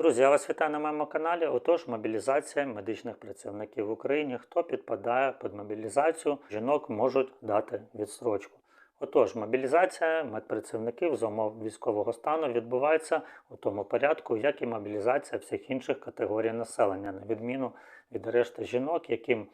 Друзі, я вас вітаю на моєму каналі. Отож, мобілізація медичних працівників в Україні. Хто підпадає під мобілізацію, жінок можуть дати відстрочку. Отож, мобілізація медпрацівників з умов військового стану відбувається у тому порядку, як і мобілізація всіх інших категорій населення, на відміну від решти жінок, яким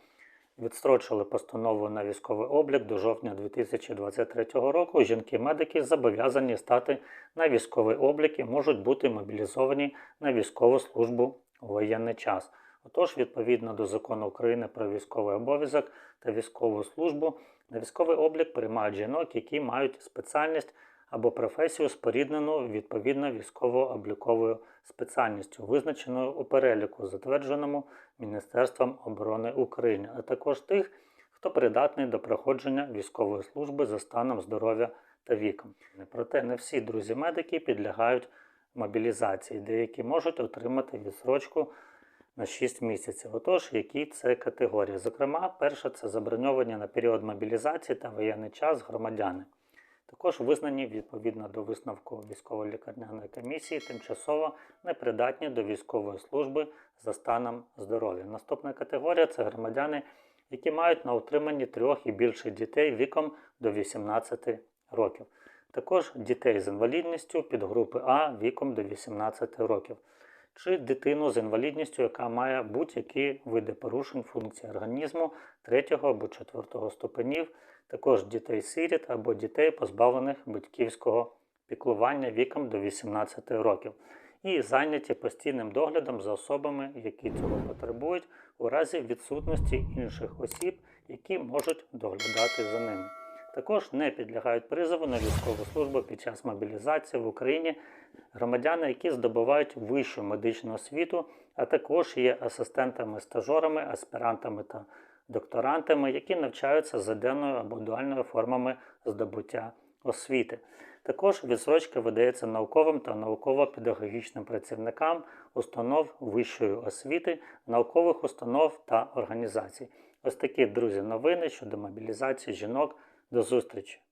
відстрочили постанову на військовий облік до жовтня 2023 року. Жінки-медики зобов'язані стати на військовий облік і можуть бути мобілізовані на військову службу у воєнний час. Отож, відповідно до закону України про військовий обов'язок та військову службу, на військовий облік приймають жінок, які мають спеціальність або професію споріднену відповідно військово-обліковою спеціальністю, визначеною у переліку, затвердженому Міністерством оборони України, а також тих, хто придатний до проходження військової служби за станом здоров'я та віком. Проте не всі друзі-медики підлягають мобілізації, деякі можуть отримати відсрочку на 6 місяців. Отож, які це категорії? Зокрема, перша це заброньовані на період мобілізації та воєнний час громадяни. Також визнані відповідно до висновку військово-лікарняної комісії тимчасово непридатні до військової служби за станом здоров'я. Наступна категорія це громадяни, які мають на утриманні трьох і більше дітей віком до 18 років. Також дітей з інвалідністю підгрупи А віком до 18 років, чи дитину з інвалідністю, яка має будь-які види порушень функції організму 3 або 4 ступенів, також дітей-сиріт або дітей, позбавлених батьківського піклування віком до 18 років, і зайняті постійним доглядом за особами, які цього потребують, у разі відсутності інших осіб, які можуть доглядати за ними. Також не підлягають призову на військову службу під час мобілізації в Україні громадяни, які здобувають вищу медичну освіту, а також є асистентами-стажерами, аспірантами та докторантами, які навчаються за денною або дуальною формами здобуття освіти. Також відсрочка видається науковим та науково-педагогічним працівникам установ вищої освіти, наукових установ та організацій. Ось такі друзі новини щодо мобілізації жінок. До зустрічі!